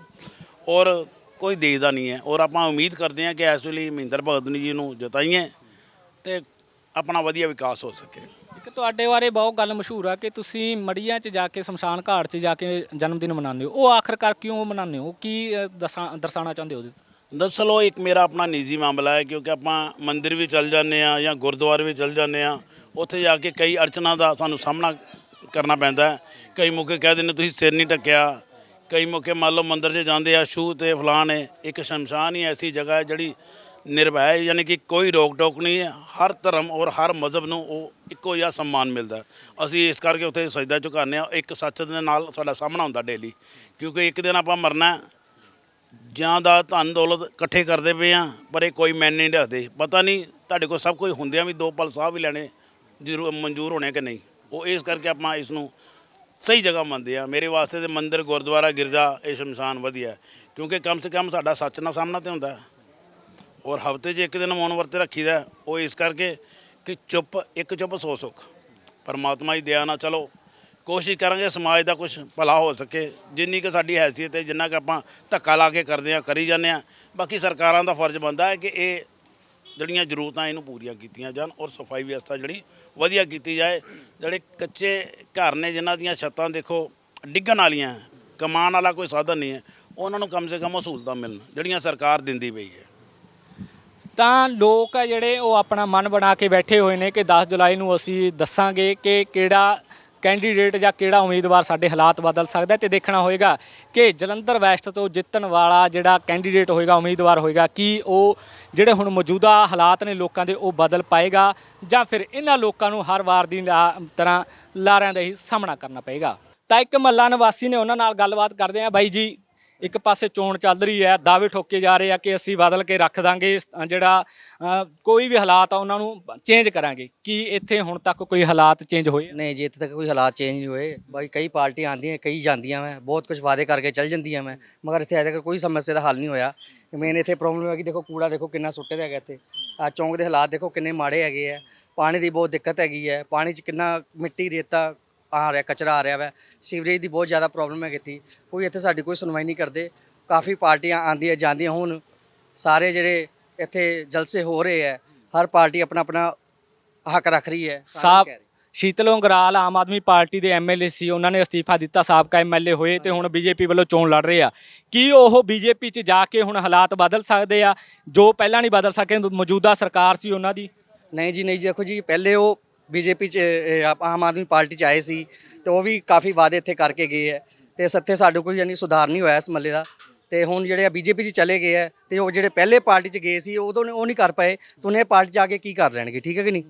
ਔਰ ਕੋਈ ਦੇਖਦਾ ਨਹੀਂ ਹੈ। ਔਰ ਆਪਾਂ ਉਮੀਦ ਕਰਦੇ ਹਾਂ ਕਿ ਇਸ ਵੇਲੇ ਮਹਿੰਦਰ ਭਗਤ ਜੀ ਨੂੰ ਜਤਾਈਏ ਤੇ ਆਪਣਾ ਵਧੀਆ ਵਿਕਾਸ ਹੋ ਸਕੇ। ਇੱਕ ਤੁਹਾਡੇ ਬਾਰੇ ਬਹੁਤ ਗੱਲ ਮਸ਼ਹੂਰ ਆ ਕਿ ਤੁਸੀਂ ਮੜੀਆਂ 'ਚ ਜਾ ਕੇ ਸ਼ਮਸ਼ਾਨ ਘਾਟ 'ਚ ਜਾ ਕੇ ਜਨਮ ਦਿਨ ਮਨਾਉਂਦੇ ਹੋ। ਉਹ ਆਖਰਕਾਰ ਕਿਉਂ ਮਨਾਉਂਦੇ ਹੋ? ਕੀ ਅ, ਦਰਸਾ- ਦਰਸਾਉਣਾ ਚਾਹੁੰਦੇ ਹੋ ਉਹਦੇ ਤੋਂ? ਦਰਅਸਲ ਉਹ ਇੱਕ ਮੇਰਾ ਆਪਣਾ ਨਿੱਜੀ ਮਾਮਲਾ ਹੈ ਕਿਉਂਕਿ ਆਪਾਂ ਮੰਦਿਰ ਵੀ ਚੱਲ ਜਾਂਦੇ ਆ ਜਾਂ ਗੁਰਦੁਆਰੇ ਵੀ ਚੱਲ ਜਾਂਦੇ ਆ ਉੱਥੇ ਜਾ ਕੇ ਕਈ ਅੜਚਨਾ ਦਾ ਸਾਨੂੰ ਸਾਹਮਣਾ ਕਰਨਾ ਪੈਂਦਾ ਹੈ। ਕਈ ਮੌਕੇ ਕਹਿ ਦਿੰਦੇ ਤੁਸੀਂ ਸਿਰ ਨਹੀਂ ਢੱਕਿਆ ਕਈ ਮੌਕੇ ਮੰਨ ਲਓ ਮੰਦਿਰ 'ਚ ਜਾਂਦੇ ਆ ਛੂਹ ਤੇ ਫਲਾਣ ਹੈ ਇੱਕ ਸ਼ਮਸ਼ਾਨ ਹੀ ਐਸੀ ਜਗ੍ਹਾ ਹੈ ਜਿਹੜੀ ਨਿਰਭੈ ਹੈ, ਯਾਨੀ ਕਿ ਕੋਈ ਰੋਕ ਟੋਕ ਨਹੀਂ ਹੈ। ਹਰ ਧਰਮ ਔਰ ਹਰ ਮਜ਼ਹਬ ਨੂੰ ਉਹ ਇੱਕੋ ਜਿਹਾ ਸਨਮਾਨ ਮਿਲਦਾ ਅਸੀਂ ਇਸ ਕਰਕੇ ਉੱਥੇ ਸਜਦਾ ਝੁਕਾਉਂਦੇ ਆ ਇੱਕ ਸੱਚ ਦੇ ਨਾਲ ਸਾਡਾ ਸਾਹਮਣਾ ਹੁੰਦਾ ਡੇਲੀ ਕਿਉਂਕਿ ਇੱਕ ਦਿਨ ਆਪਾਂ ਮਰਨਾ ਜਾਂ ਦਾ ਧਨ ਦੌਲਤ ਇਕੱਠੇ ਕਰਦੇ ਪਏ ਆ ਪਰ ਇਹ ਕੋਈ ਮੈਨ ਨਹੀਂ ਰੱਖਦੇ। ਪਤਾ ਨਹੀਂ ਤੁਹਾਡੇ ਕੋਲ ਸਭ ਕੁਝ ਹੁੰਦਿਆਂ ਵੀ ਦੋ ਪਲ ਸਾਹ ਵੀ ਲੈਣੇ ਜ਼ਰੂਰ ਮਨਜ਼ੂਰ ਹੋਣੇ ਕਿ ਨਹੀਂ। ਉਹ ਇਸ ਕਰਕੇ ਆਪਾਂ ਇਸ ਨੂੰ ਸਹੀ ਜਗ੍ਹਾ ਮੰਨਦੇ ਆ ਮੇਰੇ ਵਾਸਤੇ ਤੇ ਮੰਦਿਰ ਗੁਰਦੁਆਰਾ ਗਿਰਜਾ ਇਹ ਸ਼ਮਸ਼ਾਨ ਵਧੀਆ ਕਿਉਂਕਿ ਕਮ ਸੇ ਕਮ ਸਾਡਾ ਸੱਚ ਨਾਲ ਸਾਹਮਣਾ ਤੇ ਹੁੰਦਾ ਔਰ ਹਫ਼ਤੇ 'ਚ ਇੱਕ ਦਿਨ ਮੌਨ ਵਰਤ ਰੱਖੀਦਾ ਉਹ ਇਸ ਕਰਕੇ ਕਿ ਚੁੱਪ, ਇੱਕ ਚੁੱਪ ਸੋ ਸੁੱਖ। ਪਰਮਾਤਮਾ ਦੀ ਦਇਆ ਨਾਲ ਚਲੋ। ਕੋਸ਼ਿਸ਼ ਕਰਾਂਗੇ ਸਮਾਜ ਦਾ ਕੁਝ ਭਲਾ ਹੋ ਸਕੇ। ਜਿੰਨੀ ਕਿ ਸਾਡੀ ਹੈਸੀਅਤ ਹੈ, ਜਿੰਨਾ ਕਿ ਆਪਾਂ ਧੱਕਾ ਲਾ ਕੇ ਕਰਦੇ ਆ ਕਰੀ ਜਾਂਦੇ ਆ ਬਾਕੀ ਸਰਕਾਰਾਂ ਦਾ ਫਰਜ਼ ਬਣਦਾ ਹੈ ਕਿ ਇਹ ਜਿਹੜੀਆਂ ਜ਼ਰੂਰਤਾਂ ਇਹਨੂੰ ਪੂਰੀਆਂ ਕੀਤੀਆਂ ਜਾਣ ਔਰ ਸਫ਼ਾਈ ਵਿਵਸਥਾ ਜਿਹੜੀ ਵਧੀਆ ਕੀਤੀ ਜਾਏ। ਜਿਹੜੇ ਕੱਚੇ ਘਰ ਨੇ, ਜਿਨ੍ਹਾਂ ਦੀਆਂ ਛੱਤਾਂ ਦੇਖੋ, ਡਿੱਗਣ ਵਾਲੀਆਂ, ਕਮਾਉਣ ਵਾਲਾ ਕੋਈ ਸਾਧਨ ਨਹੀਂ ਹੈ। ਉਹਨਾਂ ਨੂੰ ਕਮ ਸੇ ਕਮ ਉਹ ਸਹੂਲਤਾਂ ਮਿਲਣ, ਜਿਹੜੀਆਂ ਸਰਕਾਰ ਦਿੰਦੀ ਪਈ ਹੈ। ਤਾਂ ਲੋਕ ਆ ਜਿਹੜੇ ਉਹ ਆਪਣਾ ਮਨ ਬਣਾ ਕੇ ਬੈਠੇ ਹੋਏ ਨੇ ਕਿ 10 ਜੁਲਾਈ ਨੂੰ ਅਸੀਂ ਦੱਸਾਂਗੇ ਕਿ ਕਿਹੜਾ ਕੈਂਡੀਡੇਟ ਜਾਂ ਕਿਹੜਾ ਉਮੀਦਵਾਰ ਸਾਡੇ ਹਾਲਾਤ ਬਦਲ ਸਕਦਾ ਹੈ ਤੇ ਦੇਖਣਾ ਹੋਏਗਾ ਕਿ ਜਲੰਧਰ ਵੈਸਟ ਤੋਂ ਜਿੱਤਣ ਵਾਲਾ ਜਿਹੜਾ ਕੈਂਡੀਡੇਟ ਹੋਏਗਾ, ਉਮੀਦਵਾਰ ਹੋਏਗਾ, ਕੀ ਉਹ ਜਿਹੜੇ ਹੁਣ ਮੌਜੂਦਾ ਹਾਲਾਤ ਨੇ ਲੋਕਾਂ ਦੇ ਉਹ ਬਦਲ ਪਾਏਗਾ ਜਾਂ ਫਿਰ ਇਹਨਾਂ ਲੋਕਾਂ ਨੂੰ ਹਰ ਵਾਰ ਦੀ ਲਾ- ਤਰ੍ਹਾਂ ਲਾਰਿਆਂ ਦਾ ਹੀ ਸਾਹਮਣਾ ਕਰਨਾ ਪਏਗਾ। ਤਾਂ ਇੱਕ ਮਹੱਲਾ ਨਿਵਾਸੀ ਨੇ ਉਹਨਾਂ ਨਾਲ ਗੱਲਬਾਤ ਕਰਦੇ ਆ ਬਾਈ ਜੀ ਇੱਕ ਪਾਸੇ ਚੋਣ ਚੱਲ ਰਹੀ ਹੈ, ਦਾਅਵੇ ਠੋਕੇ ਜਾ ਰਹੇ ਆ ਕਿ ਅਸੀਂ ਬਦਲ ਕੇ ਰੱਖ ਦਾਂਗੇ ਇਸ- ਜਿਹੜਾ ਕੋਈ ਵੀ ਹਾਲਾਤ ਆ ਉਹਨਾਂ ਨੂੰ ਚੇਂਜ ਕਰਾਂਗੇ। ਕੀ ਇੱਥੇ ਹੁਣ ਤੱਕ ਕੋਈ ਹਾਲਾਤ ਚੇਂਜ ਹੋਏ ਨਹੀਂ ਜੀ, ਇੱਥੇ ਤੱਕ ਕੋਈ ਹਾਲਾਤ ਚੇਂਜ ਨਹੀਂ ਹੋਏ। ਬਾਈ, ਕਈ ਪਾਰਟੀਆਂ ਆਉਂਦੀਆਂ, ਕਈ ਜਾਂਦੀਆਂ ਮੈਂ, ਬਹੁਤ ਕੁਝ ਵਾਅਦੇ ਕਰਕੇ ਚੱਲ ਜਾਂਦੀਆਂ ਮੈਂ, ਮਗਰ ਇੱਥੇ ਅਜੇ ਤੱਕ ਕੋਈ ਸਮੱਸਿਆ ਦਾ ਹੱਲ ਨਹੀਂ ਹੋਇਆ। ਮੇਨ ਇੱਥੇ ਪ੍ਰੋਬਲਮ ਹੈ ਕਿ ਦੇਖੋ ਕੂੜਾ ਦੇਖੋ ਕਿੰਨਾ ਸੁੱਟੇ ਦਾ ਹੈਗਾ ਇੱਥੇ। ਆ ਚੌਂਕ ਦੇ ਹਾਲਾਤ ਦੇਖੋ ਕਿੰਨੇ ਮਾੜੇ ਹੈਗੇ ਆ, ਪਾਣੀ ਦੀ ਬਹੁਤ ਦਿੱਕਤ ਹੈਗੀ ਹੈ, ਪਾਣੀ 'ਚ ਕਿੰਨਾ ਮਿੱਟੀ ਰੇਤਾ ਆ ਰਿਹਾ ਕਚਰਾ ਆ ਰਿਹਾ ਵਾ। ਸੀਵਰੇਜ ਦੀ ਬਹੁਤ ਜ਼ਿਆਦਾ ਪ੍ਰੋਬਲਮ ਹੈ ਇੱਥੇ ਕੋਈ ਇੱਥੇ ਸਾਡੀ ਕੋਈ ਸੁਣਵਾਈ ਨਹੀਂ ਕਰਦੇ। ਕਾਫੀ ਪਾਰਟੀਆਂ ਆਉਂਦੀਆਂ ਜਾਂਦੀਆਂ ਹੁਣ। ਸਾਰੇ ਜਿਹੜੇ ਇੱਥੇ ਜਲਸੇ ਹੋ ਰਹੇ ਹੈ ਹਰ ਪਾਰਟੀ ਆਪਣਾ ਆਪਣਾ ਹੱਕ ਰੱਖ ਰਹੀ ਹੈ ਰਹੇ। ਸ਼ੀਤਲ ਉਂਗਰਾਲ ਆਮ ਆਦਮੀ ਪਾਰਟੀ ਦੇ ਐਮਐਲਏ ਸੀ ਉਹਨਾਂ ਨੇ ਅਸਤੀਫਾ ਦਿੱਤਾ ਸਾਬਕਾ ਐਮਐਲਏ ਹੋਏ ਤੇ ਹੁਣ ਬੀਜੇਪੀ ਵੱਲੋਂ ਚੋਣ ਲੜ ਰਹੇ ਆ। ਕੀ ਉਹ ਬੀਜੇਪੀ 'ਚ ਜਾ ਕੇ ਹੁਣ ਹਾਲਾਤ ਬਦਲ ਸਕਦੇ ਆ ਜੋ ਪਹਿਲਾਂ ਨਹੀਂ ਬਦਲ ਸਕੇ ਮੌਜੂਦਾ ਸਰਕਾਰ ਸੀ ਉਹਨਾਂ ਦੀ? ਨਹੀਂ ਜੀ ਨਹੀਂ ਜੀ ਦੇਖੋ ਜੀ ਪਹਿਲੇ ਉਹ ਬੀਜੇਪੀ ਚ ਇਹ, ਆਪ- ਆਮ ਆਦਮੀ ਪਾਰਟੀ ਚ ਆਏ ਸੀ ਤੇ ਉਹ ਵੀ ਕਾਫੀ ਵਾਅਦੇ ਇੱਥੇ ਕਰਕੇ ਗਏ ਹੈ। ਤੇ ਸੱਥੇ ਸਾਡੇ ਕੋਈ ਯਾਨੀ ਸੁਧਾਰ ਨਹੀਂ ਹੋਇਆ ਇਸ ਮੱਲੇ ਦਾ। ਤੇ ਹੁਣ ਜਿਹੜੇ ਬੀਜੇਪੀ ਚ ਚਲੇ ਗਏ ਹੈ ਤੇ ਉਹ ਜਿਹੜੇ ਪਹਿਲੇ ਪਾਰਟੀ ਚ ਗਏ ਸੀ ਉਦੋਂ ਨੇ ਉਹ ਨਹੀਂ ਕਰ ਪਏ। ਤੇ ਉਹਨੇ ਪਾਰਟੀ ਆ ਕੇ ਕੀ ਕਰ ਲੈਣਗੇ ਠੀਕ ਹੈ ਕਿ ਨਹੀਂ?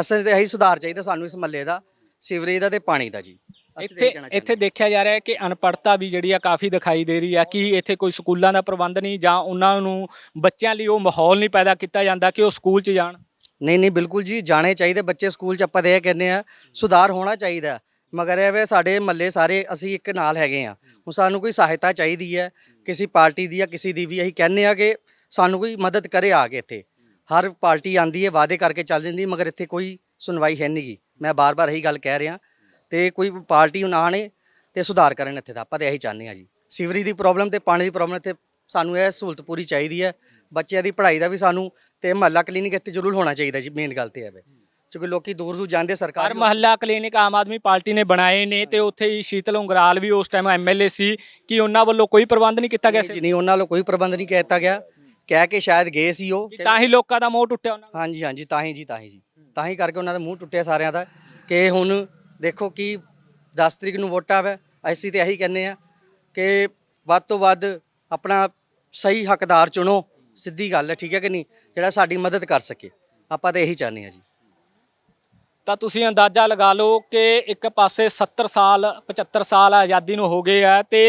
ਅਸਲ ਤੇ ਇਹੀ ਸੁਧਾਰ ਚਾਹੀਦਾ ਸਾਨੂੰ ਇਸ ਮੱਲੇ ਦਾ ਸੀਵਰੇਜ ਦਾ ਤੇ ਪਾਣੀ ਦਾ ਜੀ। ਅਸੀਂ ਤਾਂ ਇੱਥੇ ਇਹੀ ਕਹਿਣਾ ਇੱਥੇ ਦੇਖਿਆ ਜਾ ਰਿਹਾ ਹੈ ਕਿ ਅਨਪੜਤਾ ਵੀ ਜਿਹੜੀ ਆ ਕਾਫੀ ਦਿਖਾਈ ਦੇ ਰਹੀ ਆ ਕਿ ਇੱਥੇ ਕੋਈ ਸਕੂਲਾਂ ਦਾ ਪ੍ਰਬੰਧ ਨਹੀਂ ਜਾਂ ਉਹਨਾਂ ਨੂੰ ਬੱਚਿਆਂ ਲਈ ਉਹ ਮਾਹੌਲ ਨਹੀਂ ਪੈਦਾ ਕੀਤਾ ਜਾਂਦਾ ਕਿ ਉਹ ਸਕੂਲ 'ਚ ਜਾਣ। ਨਹੀਂ ਨਹੀਂ, ਬਿਲਕੁਲ ਜੀ, ਜਾਣੇ ਚਾਹੀਦੇ ਬੱਚੇ ਸਕੂਲ ਚ ਆਪਾਂ ਤੇ ਇਹ ਕਹਿੰਦੇ ਆ ਸੁਧਾਰ ਹੋਣਾ ਚਾਹੀਦਾ ਮਗਰ ਇਹ ਵੇ ਸਾਡੇ ਮੱਲੇ ਸਾਰੇ ਅਸੀਂ ਇੱਕ ਨਾਲ ਹੈਗੇ ਆ ਹੁਣ ਸਾਨੂੰ ਕੋਈ ਸਹਾਇਤਾ ਚਾਹੀਦੀ ਹੈ, ਕਿਸੇ ਪਾਰਟੀ ਦੀ ਜਾਂ ਕਿਸੇ ਦੀ ਵੀ, ਅਸੀਂ ਕਹਿੰਦੇ ਆ ਕਿ ਸਾਨੂੰ ਕੋਈ ਮਦਦ ਕਰੇ ਆ ਕੇ ਇੱਥੇ। ਹਰ ਪਾਰਟੀ ਆਂਦੀ ਹੈ, ਵਾਅਦੇ ਕਰਕੇ ਚੱਲ ਜਾਂਦੀ ਮਗਰ ਇੱਥੇ ਕੋਈ ਸੁਣਵਾਈ ਹੈ ਨਹੀਂਗੀ ਮੈਂ ਬਾਰ-ਬਾਰ ਇਹੀ ਗੱਲ ਕਹਿ ਰਿਹਾ ਤੇ ਕੋਈ ਪਾਰਟੀ ਨਾ ਆਣੇ ਤੇ ਸੁਧਾਰ ਕਰਨ ਇੱਥੇ ਦਾ ਆਪਾਂ ਤੇ ਇਹੀ ਚਾਹੁੰਦੇ ਆ ਜੀ। ਸੀਵਰੇਜ ਦੀ ਪ੍ਰੋਬਲਮ ਤੇ ਪਾਣੀ ਦੀ ਪ੍ਰੋਬਲਮ ਇੱਥੇ ਸਾਨੂੰ ਇਹ ਸਹੂਲਤ ਪੂਰੀ ਚਾਹੀਦੀ ਹੈ। ਬੱਚਿਆਂ ਦੀ ਪੜ੍ਹਾਈ ਦਾ ਵੀ ਸਾਨੂੰ ਤੇ ਮਹੱਲਾ ਕਲੀਨਿਕ ਇੱਥੇ ਜ਼ਰੂਰ ਹੋਣਾ ਚਾਹੀਦਾ ਜੀ ਮੇਨ ਗੱਲ ਤੇ ਹੈ ਕਿਉਂਕਿ ਲੋਕੀ ਦੂਰ ਦੂਰ ਜਾਂਦੇ ਹਰ ਸਰਕਾਰ ਮਹੱਲਾ ਕਲੀਨਿਕ ਆਮ ਆਦਮੀ ਪਾਰਟੀ ਨੇ ਬਣਾਏ ਨੇ ਤੇ ਉੱਥੇ ਹੀ ਸ਼ੀਤਲ ਉਂਗਰਾਲ ਵੀ ਉਸ ਟਾਈਮ ਐਮਐਲਏ ਸੀ ਕਿ ਉਹਨਾਂ ਵੱਲੋਂ ਕੋਈ ਪ੍ਰਬੰਧ ਨਹੀਂ ਕੀਤਾ ਗਿਆ ਜੀ ਸੀ? ਨਹੀਂ ਉਹਨਾਂ ਵੱਲੋਂ ਕੋਈ ਪ੍ਰਬੰਧ ਨਹੀਂ ਕੀਤਾ ਗਿਆ। ਕਹਿ ਕੇ ਸ਼ਾਇਦ ਗਏ ਸੀ ਉਹ। ਤਾਂ ਹੀ ਲੋਕਾਂ ਦਾ ਮੋਹ ਟੁੱਟਿਆ ਉਹਨਾਂ ਦਾ। ਹਾਂਜੀ ਹਾਂਜੀ ਤਾਂ ਹੀ ਜੀ ਤਾਂ ਹੀ ਜੀ। ਤਾਂ ਹੀ ਕਰਕੇ ਉਹਨਾਂ ਦਾ ਮੂੰਹ ਟੁੱਟਿਆ ਸਾਰਿਆਂ ਦਾ ਕਿ ਹੁਣ ਦੇਖੋ ਕਿ 10 ਤਰੀਕ ਨੂੰ ਵੋਟਾਂ ਵੇ ਅਸੀਂ ਤੇ ਇਹੀ ਕਹਿੰਦੇ ਆ ਕਿ ਵੱਧ ਤੋਂ ਵੱਧ ਆਪਣਾ ਸਹੀ ਹੱਕਦਾਰ ਚੁਣੋ। ਸਿੱਧੀ ਗੱਲ ਹੈ, ਠੀਕ ਹੈ ਕਿ ਨਹੀਂ? ਜਿਹੜਾ ਸਾਡੀ ਮਦਦ ਕਰ ਸਕੇ। ਆਪਾਂ ਤਾਂ ਇਹੀ ਚਾਹੁੰਦੇ ਹਾਂ ਜੀ। ਤਾਂ ਤੁਸੀਂ ਅੰਦਾਜ਼ਾ ਲਗਾ ਲਓ ਕਿ ਇੱਕ ਪਾਸੇ 70 ਸਾਲ 75 ਸਾਲ ਆਜ਼ਾਦੀ ਨੂੰ ਹੋ ਗਏ ਆ ਤੇ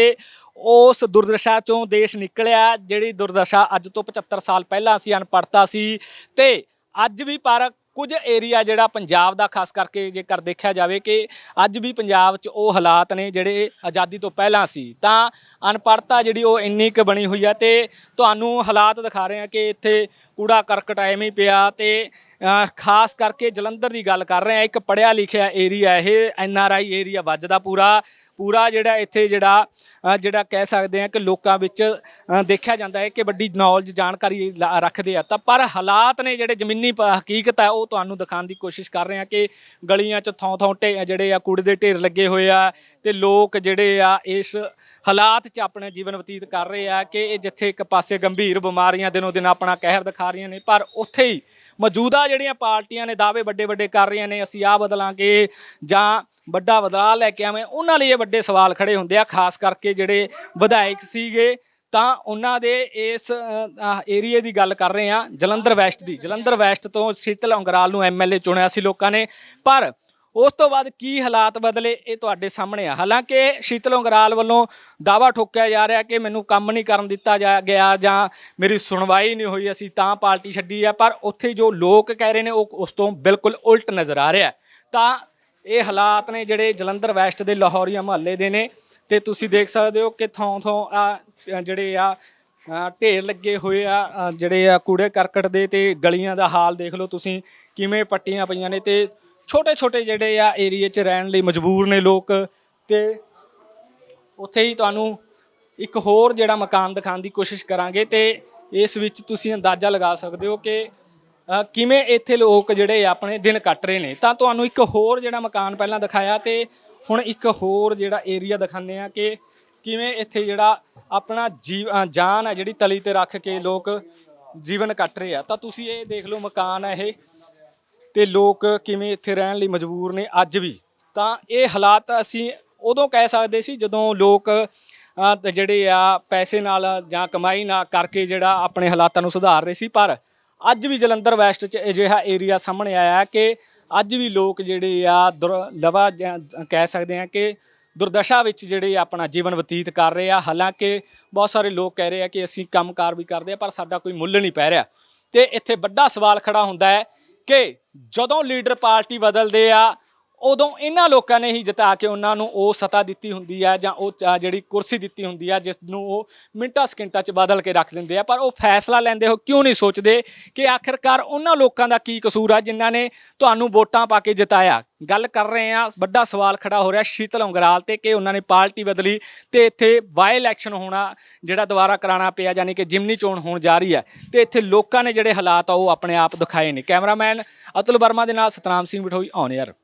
ਉਸ ਦੁਰਦਸ਼ਾ ਚੋਂ ਦੇਸ਼ ਨਿਕਲਿਆ, ਜਿਹੜੀ ਦੁਰਦਸ਼ਾ ਅੱਜ ਤੋਂ 75 ਸਾਲ ਪਹਿਲਾਂ ਅਸੀਂ ਅਨਪੜਤਾ ਸੀ ਤੇ ਅੱਜ ਵੀ ਪਰ ਕੁਝ ਏਰੀਆ ਜਿਹੜਾ ਪੰਜਾਬ ਦਾ, ਖਾਸ ਕਰਕੇ ਜੇਕਰ ਦੇਖਿਆ ਜਾਵੇ ਕਿ ਅੱਜ ਵੀ ਪੰਜਾਬ 'ਚ ਉਹ ਹਾਲਾਤ ਨੇ ਜਿਹੜੇ ਆਜ਼ਾਦੀ ਤੋਂ ਪਹਿਲਾਂ ਸੀ। ਤਾਂ ਅਨਪੜਤਾ ਜਿਹੜੀ ਉਹ ਇੰਨੀ ਕੁ ਬਣੀ ਹੋਈ ਆ ਤੇ ਤੁਹਾਨੂੰ ਹਾਲਾਤ ਦਿਖਾ ਰਹੇ ਆ ਕਿ ਇੱਥੇ ਕੂੜਾ ਕਰਕਟ ਐਵੇਂ ਹੀ ਪਿਆ ਤੇ ਖਾਸ ਕਰਕੇ ਜਲੰਧਰ ਦੀ ਗੱਲ ਕਰ ਰਹੇ ਆ, ਇੱਕ ਪੜਿਆ ਲਿਖਿਆ ਏਰੀਆ ਇਹ ਐਨ ਆਰ ਆਈ ਏਰੀਆ ਵੱਜਦਾ ਪੂਰਾ। ਪੂਰਾ ਜਿਹੜਾ ਇੱਥੇ ਜਿਹੜਾ ਅ, ਜਿਹੜਾ ਕਹਿ ਸਕਦੇ ਆ ਕਿ ਲੋਕਾਂ ਵਿੱਚ ਅ, ਦੇਖਿਆ ਜਾਂਦਾ ਹੈ ਕਿ ਵੱਡੀ ਨੌਲੇਜ ਜਾਣਕਾਰੀ ਲਾ- ਰੱਖਦੇ ਆ। ਤਾਂ ਪਰ ਹਾਲਾਤ ਨੇ ਜਿਹੜੇ ਜ਼ਮੀਨੀ ਪ- ਹਕੀਕਤ ਹੈ ਉਹ ਤੁਹਾਨੂੰ ਦਿਖਾਉਣ ਦੀ ਕੋਸ਼ਿਸ਼ ਕਰ ਰਹੇ ਆ ਕਿ ਗਲੀਆਂ 'ਚ ਥੋਂ ਥੋਂ ਢੇ ਜਿਹੜੇ ਆ ਕੂੜੇ ਦੇ ਢੇਰ ਲੱਗੇ ਹੋਏ ਆ ਤੇ ਲੋਕ ਜਿਹੜੇ ਆ ਇਸ ਹਾਲਾਤ 'ਚ ਆਪਣਾ ਜੀਵਨ ਬਤੀਤ ਕਰ ਰਹੇ ਆ ਕਿ ਇਹ ਜਿੱਥੇ ਇੱਕ ਪਾਸੇ ਗੰਭੀਰ ਬਿਮਾਰੀਆਂ ਦਿਨੋ ਦਿਨ ਆਪਣਾ ਕਹਿਰ ਦਿਖਾ ਰਹੀਆਂ ਨੇ ਪਰ ਉੱਥੇ ਹੀ ਮੌਜੂਦਾ ਜਿਹੜੀਆਂ ਪਾਰਟੀਆਂ ਨੇ ਦਾਅਵੇ ਵੱਡੇ ਵੱਡੇ ਕਰ ਰਹੀਆਂ ਨੇ ਅਸੀਂ ਆਹ ਬਦਲਾਂਗੇ ਜਾਂ ਵੱਡਾ ਬਦਲਾਅ ਲੈ ਕੇ ਆਵੇਂ। ਉਹਨਾਂ ਲਈ ਇਹ ਵੱਡੇ ਸਵਾਲ ਖੜੇ ਹੁੰਦੇ ਆ, ਖਾਸ ਕਰਕੇ ਜਿਹੜੇ ਵਿਧਾਇਕ ਸੀਗੇ। ਤਾਂ ਉਹਨਾਂ ਦੇ ਇਸ ਏਰੀਏ ਦੀ ਗੱਲ ਕਰ ਰਹੇ ਆ ਜਲੰਧਰ ਵੈਸਟ ਦੀ। ਜਲੰਧਰ ਵੈਸਟ ਤੋਂ ਸ਼ੀਤਲ ਅੰਗਰਾਲ ਨੂੰ ਐਮਐਲਏ ਚੁਣਿਆ ਸੀ ਲੋਕਾਂ ਨੇ। ਪਰ ਉਸ ਤੋਂ ਬਾਅਦ ਕੀ ਹਾਲਾਤ ਬਦਲੇ, ਇਹ ਤੁਹਾਡੇ ਸਾਹਮਣੇ ਆ। ਹਾਲਾਂਕਿ ਸ਼ੀਤਲ ਉਂਗਰਾਲ ਵੱਲੋਂ ਦਾਵਾ ਠੋਕਿਆ ਜਾ ਰਿਹਾ ਕਿ ਮੈਨੂੰ ਕੰਮ ਨਹੀਂ ਕਰਨ ਦਿੱਤਾ ਜਾ, ਗਿਆ ਜਾਂ ਮੇਰੀ ਸੁਣਵਾਈ ਨਹੀਂ ਹੋਈ, ਅਸੀਂ ਤਾਂ ਪਾਰਟੀ ਛੱਡੀ ਆ। ਪਰ ਉੱਥੇ ਜੋ ਲੋਕ ਕਹਿ ਰਹੇ ਨੇ, ਉਹ ਉਸ ਤੋਂ ਬਿਲਕੁਲ ਉਲਟ ਨਜ਼ਰ ਆ ਰਿਹਾ। ਤਾਂ ਇਹ ਹਾਲਾਤ ਨੇ ਜਿਹੜੇ ਜਲੰਧਰ ਵੈਸਟ ਦੇ ਲਾਹੌਰੀਆ ਮਹੱਲੇ ਦੇ ਨੇ ਤੇ ਤੁਸੀਂ ਦੇਖ ਸਕਦੇ ਹੋ ਕਿ ਥੋਂ ਥੋਂ ਆ ਜਿਹੜੇ ਆ ਢੇਰ ਲੱਗੇ ਹੋਏ ਆ ਜਿਹੜੇ ਆ ਕੂੜੇ ਕਰਕਟ ਦੇ ਤੇ ਗਲੀਆਂ ਦਾ ਹਾਲ ਦੇਖ ਲਓ ਤੁਸੀਂ, ਕਿਵੇਂ ਪੱਟੀਆਂ ਪਈਆਂ ਨੇ ਤੇ ਛੋਟੇ ਛੋਟੇ ਜਿਹੜੇ ਆ ਏਰੀਏ 'ਚ ਰਹਿਣ ਲਈ ਮਜਬੂਰ ਨੇ ਲੋਕ ਤੇ ਉੱਥੇ ਹੀ ਤੁਹਾਨੂੰ ਇੱਕ ਹੋਰ ਜਿਹੜਾ ਮਕਾਨ ਦਿਖਾਉਣ ਦੀ ਕੋਸ਼ਿਸ਼ ਕਰਾਂਗੇ ਤੇ ਇਸ ਵਿੱਚ ਤੁਸੀਂ ਅੰਦਾਜ਼ਾ ਲਗਾ ਸਕਦੇ ਹੋ ਕਿ ਕਿਵੇਂ ਇੱਥੇ ਲੋਕ ਜਿਹੜੇ ਆ ਆਪਣੇ ਦਿਨ ਕੱਟ ਰਹੇ ਨੇ? ਤਾਂ ਤੁਹਾਨੂੰ ਇੱਕ ਹੋਰ ਜਿਹੜਾ ਮਕਾਨ ਪਹਿਲਾਂ ਦਿਖਾਇਆ ਤੇ ਹੁਣ ਇੱਕ ਹੋਰ ਜਿਹੜਾ ਏਰੀਆ ਦਿਖਾਉਂਦੇ ਆ ਕਿ ਕਿਵੇਂ ਇੱਥੇ ਜਿਹੜਾ ਆਪਣਾ ਜੀਵ ਜਾਨ ਹੈ ਜਿਹੜੀ ਤਲੀ ਤੇ ਰੱਖ ਕੇ ਲੋਕ ਜੀਵਨ ਕੱਟ ਰਹੇ ਆ। ਤਾਂ ਤੁਸੀਂ ਇਹ ਦੇਖ ਲਓ ਮਕਾਨ ਹੈ ਇਹ ਤੇ ਲੋਕ ਕਿਵੇਂ ਇੱਥੇ ਰਹਿਣ ਲਈ ਮਜਬੂਰ ਨੇ ਅੱਜ ਵੀ। ਤਾਂ ਇਹ ਹਾਲਾਤ ਅਸੀਂ ਉਦੋਂ ਕਹਿ ਸਕਦੇ ਸੀ ਜਦੋਂ ਲੋਕ ਜਿਹੜੇ ਆ ਪੈਸੇ ਨਾਲ ਜਾਂ ਕਮਾਈ ਨਾਲ ਕਰਕੇ ਜਿਹੜਾ ਆਪਣੇ ਹਾਲਾਤਾਂ ਨੂੰ ਸੁਧਾਰ ਰਹੇ ਸੀ, ਪਰ ਅੱਜ ਵੀ ਜਲੰਧਰ ਵੈਸਟ 'ਚ ਅਜਿਹਾ ਏਰੀਆ ਸਾਹਮਣੇ ਆਇਆ ਕਿ ਅੱਜ ਵੀ ਲੋਕ ਜਿਹੜੇ ਆ ਦੁਰਲਵਾ ਜਾਂ ਕਹਿ ਸਕਦੇ ਆ ਕਿ ਦੁਰਦਸ਼ਾ ਵਿੱਚ ਜਿਹੜੇ ਆਪਣਾ ਜੀਵਨ ਬਤੀਤ ਕਰ ਰਹੇ ਆ, ਹਾਲਾਂਕਿ ਬਹੁਤ ਸਾਰੇ ਲੋਕ ਕਹਿ ਰਹੇ ਆ ਕਿ ਅਸੀਂ ਕੰਮਕਾਰ ਵੀ ਕਰਦੇ ਆ, ਪਰ ਸਾਡਾ ਕੋਈ ਮੁੱਲ ਨਹੀਂ ਪੈ ਰਿਹਾ। ਤੇ ਇੱਥੇ ਵੱਡਾ ਸਵਾਲ ਖੜਾ ਹੁੰਦਾ ਹੈ ਕਿ ਜਦੋਂ ਲੀਡਰ ਪਾਰਟੀ ਬਦਲਦੇ ਆ ਉਦੋਂ ਇਹਨਾਂ ਲੋਕਾਂ ਨੇ ਹੀ ਜਿਤਾ ਕੇ ਉਹਨਾਂ ਨੂੰ ਉਹ ਸਤਾ ਦਿੱਤੀ ਹੁੰਦੀ ਹੈ ਜਾਂ ਉਹ ਚ- ਜਿਹੜੀ ਕੁਰਸੀ ਦਿੱਤੀ ਹੁੰਦੀ ਹੈ ਜਿਸ ਨੂੰ ਉਹ ਮਿੰਟਾਂ ਸਕਿੰਟਾਂ 'ਚ ਬਦਲ ਕੇ ਰੱਖ ਦਿੰਦੇ ਆ। ਪਰ ਉਹ ਫੈਸਲਾ ਲੈਂਦੇ ਹੋ, ਕਿਉਂ ਨਹੀਂ ਸੋਚਦੇ ਕਿ ਆਖਿਰਕਾਰ ਉਹਨਾਂ ਲੋਕਾਂ ਦਾ ਕੀ ਕਸੂਰ ਆ ਜਿਨ੍ਹਾਂ ਨੇ ਤੁਹਾਨੂੰ ਵੋਟਾਂ ਪਾ ਕੇ ਜਿਤਾਇਆ? ਗੱਲ ਕਰ ਰਹੇ ਆ, ਵੱਡਾ ਸਵਾਲ ਖੜਾ ਹੋ ਰਿਹਾ ਸ਼ੀਤਲ ਅੰਗਰਾਲ ਤੇ ਕਿ ਉਹਨਾਂ ਨੇ ਪਾਰਟੀ ਬਦਲੀ ਤੇ ਇੱਥੇ ਬਾਈ ਇਲੈਕਸ਼ਨ ਹੋਣਾ ਜਿਹੜਾ ਦੁਬਾਰਾ ਕਰਾਉਣਾ ਪਿਆ, ਯਾਨੀ ਕਿ ਜਿਮਨੀ ਚੋਣ ਹੋਣ ਜਾ ਰਹੀ ਹੈ ਤੇ ਇੱਥੇ ਲੋਕਾਂ ਨੇ ਜਿਹੜੇ ਹਾਲਾਤ ਆ ਉਹ ਆਪਣੇ ਆਪ ਦਿਖਾਏ ਨੇ। ਕੈਮਰਾਮੈਨ ਅਤੁਲ ਵਰਮਾ ਦੇ ਨਾਲ ਸਤਨਾਮ ਸਿੰਘ ਬਿਠੋਈ ਔਨ 에ਅਰ